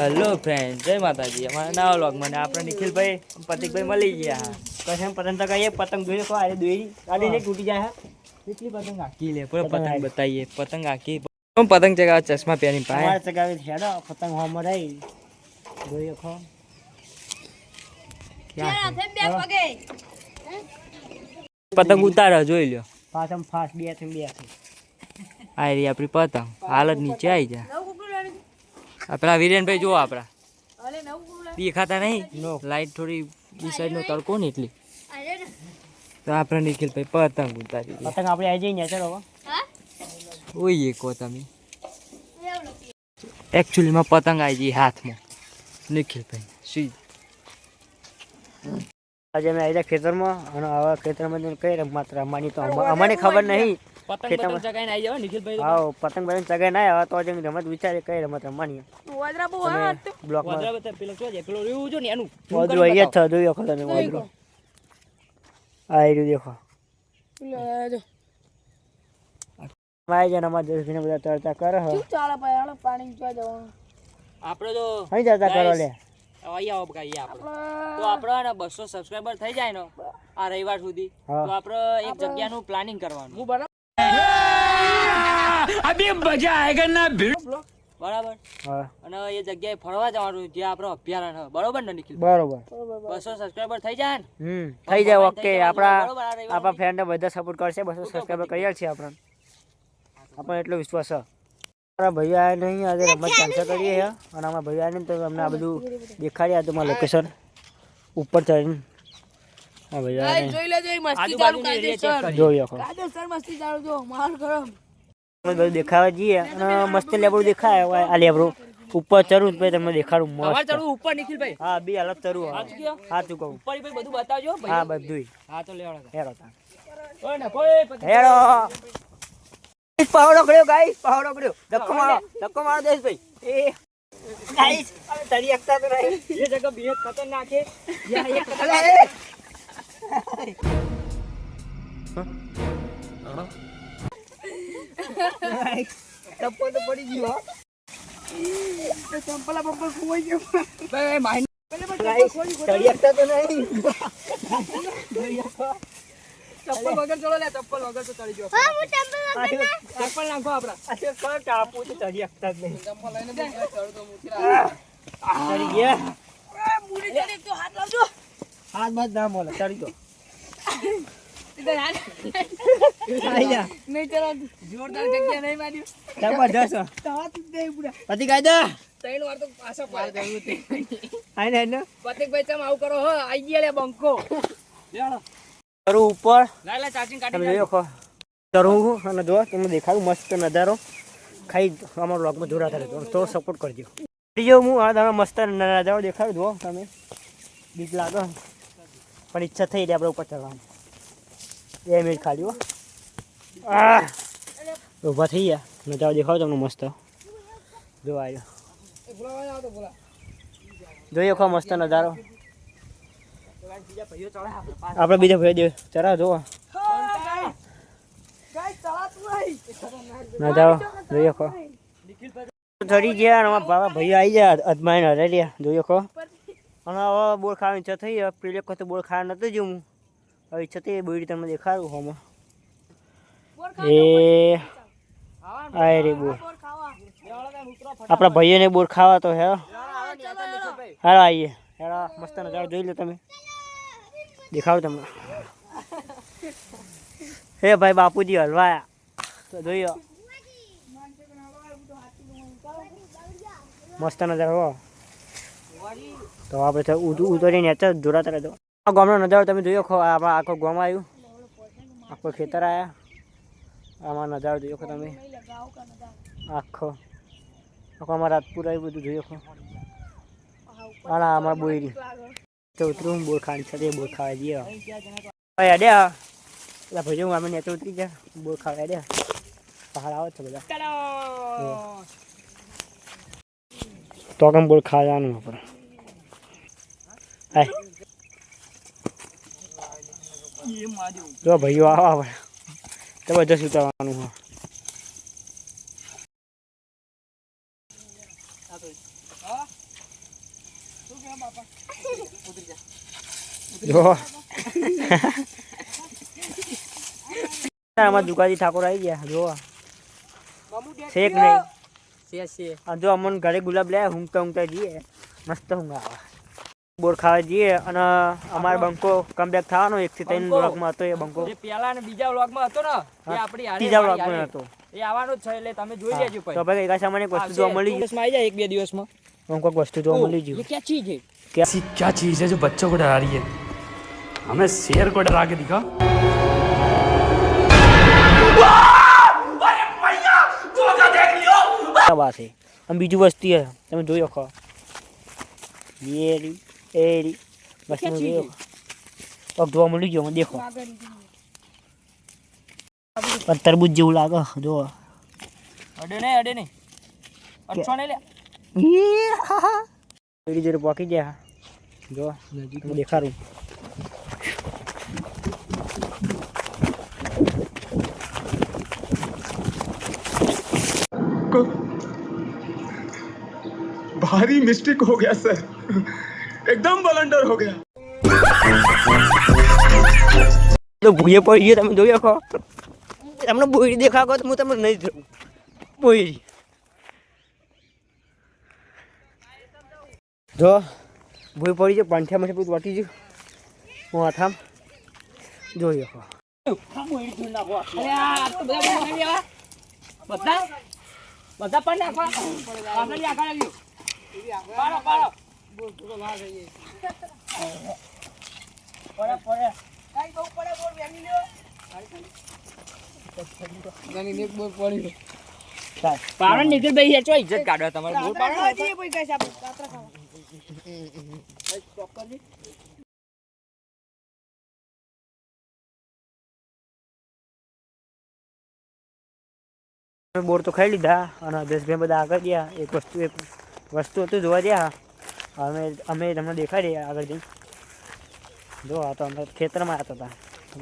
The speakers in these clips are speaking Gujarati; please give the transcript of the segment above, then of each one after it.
હેલો ફ્રેન્ડ જય માતાજી. અમારા નવા વ્લોગમાં ને આપણે નિખિલભાઈ પતિકભાઈ મળી ગયા. કશે પતંગ ચગાવીએ પતંગ જોઈએ તો આજે દોરી આજે નહીં તૂટી જાય કેટલી પતંગ આખી લે પણ પતંગ. બતાવીએ. પતંગ આખી. હું પતંગ ચગાવે? ચશ્મા પહેરી અમારે પાય ચગાવી છે હેડો. પતંગ હોમ રહી. જોઈએ ખો પતંગ ઉતારો જોઈ લ્યો. પાછમ ફાસ્ટ બેથી બેથી. આ રહી આપણી પતંગ. હાલત નીચે આવી જા. આ પેલા વિરેનભાઈ જુઓ આપણા દેખાતા નહીં? નો. લાઈટ થોડી બી સાઈડનો તડકો ને એટલી. તો આપણે નિખિલભાઈ પતંગ ઉતારી પતંગ આપણે આવી જઈએ ચલો હવે. ઓઈએ કહો તમે. એકચ્યુઅલીમાં પતંગ આવી જઈ હાથમાં. નિખિલભાઈ સી આજે અમે આવી ગયા ખેતરમાં અને આવા ખેતરમાં કઈ કઈ માત્ર રમવાની તો અમ- અમને ખબર નહીં. પતંગ પતંગ ચગાઈને આવી જાવ નિખિલભાઈ હા પતંગ પતંગ ચગાઈ ના આવ્યા તો જ રમત વિચારે કઈ રમત રમવાની. તમે બ્લોક વાદરા બતા પેલો શું છે? પેલો રહ્યું જો ને એનું. વાદરો અહીંયા છે જોયો શકો ને વાદરો. આ રહ્યું દેખો. આવી જાય અમારા દેશને બધા ચર્ચા કરે હો. આપણે તો અહીં ચર્ચા કરો લે. અહીંયા આવો ભાઈ આપણે. તો આપણે ને બસો સબસ્ક્રાઈબર થઈ જાય ને આ રવિવાર સુધી. તો આપણે એક જગ્યાનું પ્લાનિંગ કરવાનું. બરાબર. હા. અને એ જગ્યાએ ફરવા જવાનું જે આપણો અભ્યારણ. બરોબર ને નિખિલ? બરોબર. બસો સબસ્ક્રાઈબર થઈ જાય ને? હમ થઈ જાય ઓકે. આપણા બરોબર, આપણા ફ્રેન્ડ બધા સપોર્ટ કરશે બસો સબસ્ક્રાઈબર કરી છે આપણને. આપણને એટલો વિશ્વાસ છે. અમારા ભાઈ આવ્યા નહીં આજે રમત કેન્સલ કરીએ છે અને અમારા ભાઈ આવ્યા નહીં તો અમને આ બધું દેખાડ્યા તો મારા લોકેશન ઉપર ચડીને. હા ભાઈ જોઈ લેજો મસ્તી ચાલુ કાયદેસર. જોઈ કાયદેસર મસ્તી ચાલુ જો માર ગરમ. બધું દેખાવા જઈએ. અને મસ્ત લેબડું દેખાય. આ લેબડું ઉપર ચડું ભાઈ તમને દેખાડું મસ્ત. ચડવું ઉપર નિખિલભાઈ હા બી અલગ ચડું હા તું કહું? ઉપર ભાઈ બધું બતાવજો. ભાઈ હા બધું હા તો લેવડો હેરો તા ઓય ને કોઈ હેરો. પાવડો કર્યો ગાઈસ પાવડો કર્યો ધક્કો મારો ધક્કો મારો દેશ ભાઈ. એ ગાઈસ તરી એકતા તો નહીં. એ જગ્યા બેહદ ખતરનાક છે. યા એક અલે, એ. ટપ્પો તો પડી ગયો ચંપલ પંપલ ખોવાઈ ગયો ચપ્પલ વગર ચલો લે ચપ્પલ વગર તો ચડી ગયો ચપ્પલ નાખો આપડા ટાપુ તો તરી એકતા જ નહીં ચંપલ લઈને ચડતો ગયા મૂડી ચડી તો હાથ બાદ ના મળે તરી ગયો ઉપર. ચરું અને જો તમને દેખાડું મસ્ત નજારો. ખાઈ અમારા બ્લોગમાં જોડાતા રહેજો તો સપોર્ટ કરજો. બીજો હું આ તમે મસ્ત નજારો દેખાડું જુઓ તમે. બીક લાગો. પણ ઈચ્છા થઈ રહી આપણે ઉપર ચડવાની. બે મિનિટ ખાલી હો! ઊભા થઈ ગયા. નજારો દેખાવ તમને મસ્ત. જો આવ્યો જોઈએ ખો મસ્ત નજારો આપણે બીજા ભાઈ દે ચરા ચલાતું નજારો જોઈએ ખો. ચડી ગયા અને ભાવા ભાઈઓ આવી ગયા. અજમાઈને રહ્યા. જોઈએ ખો. અને હવે બોર ખાવાની ઈચ્છા થઈ. પેલી વખતે બોર ખાવા નતું જો હું હવે ઈચ્છા તે બોરી તમને દેખાડું હોમાં. એ આ રે બોર. આપણા ભાઈઓને બોર ખાવા તો હેરો હાલો આવીએ હેરો મસ્ત નજારો જોઈ લો તમે. દેખાડું તમને. હે ભાઈ બાપુજી હલવાયા. તો જોયો મસ્ત નજારો હો. તો આપણે ઉતરીને જોડાતા રહેજો. આ ગામનો નજારો તમે જોયો ખો આપણા આખો ગામ આવ્યું. આખો ખેતર આવ્યા આમાં નજારો જોયો ખો તમે. આખો. આખો અમારા રાજપુર આવ્યું બધું જોયો ખો આના અમારા બોયરી. તો ઉતરું બોર ખાણી છે બોર ખાવા જઈએ. ભાઈ અડ્યા એટલે ભાઈ હું અમે નેચર ઉતરી ગયા. બોર ખાવા અડ્યા પહાડ આવે છે બધા. તો કેમ બોલ ખાવાનું આપણે. હાય જો ભાઈઓ આવા જબરજસ્ત ઉતારવાનું હા જો. આમાં ઠાકોર આવી ગયા. જો. શેક નહીં? જો અમને ઘરે ગુલાબ લે ઊંઘતા ઊંઘતા જઈએ. મસ્ત હુંગા આવે. બોર ખાવા જઈએ અને અમારો બંકો કમબેક થવાનો એક થી ત્રણ બંકો. બ્લોકમાં હતો એ બંકો જે પેલા ને બીજા વ્લોગમાં હતો ને એ હા, આપણી હારે ત્રીજા વાળી બ્લોકમાં હારે. હતો એ આવવાનો જ છે એટલે તમે જોઈ લેજો તો ભાઈ એકા સામાન્ય એક વસ્તુ જોવા મળી દિવસમાં આવી જાય એક બે દિવસમાં ગયું કોઈક વસ્તુ જોવા મળી ये ગયું क्या चीज है ऐसी क्या चीज है जो बच्चों को डरा रही है हमें शेर को डरा के दिखा બા છે અને બીજું વસ્તુ છે તમે જોઈ શકો એ રી એ રી બસ હું જોઈ પગ જોવા મળી ગયો દેખો પણ તરબૂજ જેવું લાગે જો અડે નહીં અડે નહીં અચ્છો નહીં લે એડી જોડે પોકી ગયા જો હું દેખાડું भारी मिस्टेक हो गया सर એકદમ વલંડર હો ગયા. તો ભૂયે પડી ગયો તમે જોઈ શકો તમને બોયડી દેખાગો તો હું તમને નહીં જોઉં. બોયડી જો ભૂય પડી જાય પાંઠ્યા માટે બધું વાટી ગયું. હું હાથામ જોઈ શકો બધા? બધા પણ નાખવા? પાડો પાડો. પાડો એક બોલ પડી નીકળ ભાઈ યાર ચો ઇજ્જત કાઢો તમારે. બોલ. બોર તો ખાઈ લીધા અને અભ્યાસભાઈ બધા આગળ ગયા. એક વસ્તુ એક વસ્તુ હતું જોવા ગયા અમે અમે તમને રહ્યા આગળ જઈને. જો આ તો અમે ખેતરમાં આવતા હતા.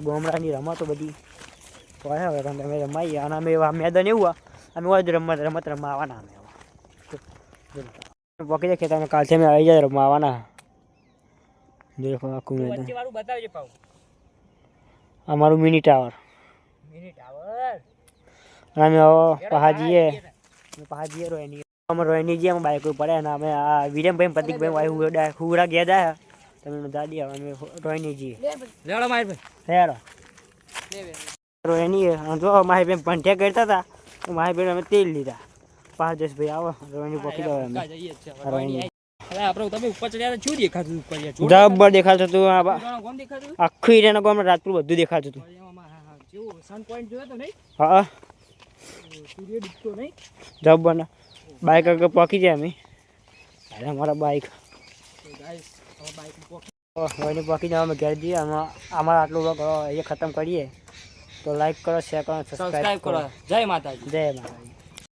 ગોમડાની રમતો બધી. તો હવે તમે અમે રમાઈએ. અને અમે મેદાન એવું અમે હોય રમત રમત રમવા આવવાના અમે પકી જાય ખેતરમાં કાલથી અમે આવી જાય રમવા આવવાના દેખો આખું મેદાન. બતાવજો પાઉ અમારું મિની ટાવર. Mini tower? અને અમે પહાજીએ. પહા જઈએ અમે પહા જઈએ રોયની અમે રોયની જઈએ અમે બાઈક પડે અને અમે આ વિરમભાઈ પ્રતિકભાઈ વાય હુડા હુરા ગયા દા તમે દાદી અમે રોહિણી જી લેડો માર ભાઈ. લેડો રોહિણી અને જો મારી બેન પંઠે કરતા હતા તો મારી બેન અમે તેલ લીધા. પાંચ દસ ભાઈ આવો રોહિણી પોકી દો અમે. રોહિણી જ છે હવે રોયની. રોયની. આવી. હવે આપણે તમે ઉપર ચડ્યા તો શું દેખાતું હતું? આ બા- જોરદાર ગોમ દેખાતું? આખું રાજપુર બધું દેખાતું હતું. હા હા જેવો સન પોઈન્ટ જોયો તો નહીં? હા સૂર્ય ડૂબતો નહીં? જબ્બર ના બાઈક આગળ પોકી જાય અમે. અરે અમારા બાઈક. વહીને બાકી જવા અમે ઘેર જઈએ. અમારા આટલું અહીંયા ખતમ કરીએ. તો લાઈક કરો શેર કરો સબસ્ક્રાઈબ કરો. જય માતાજી. જય માતાજી.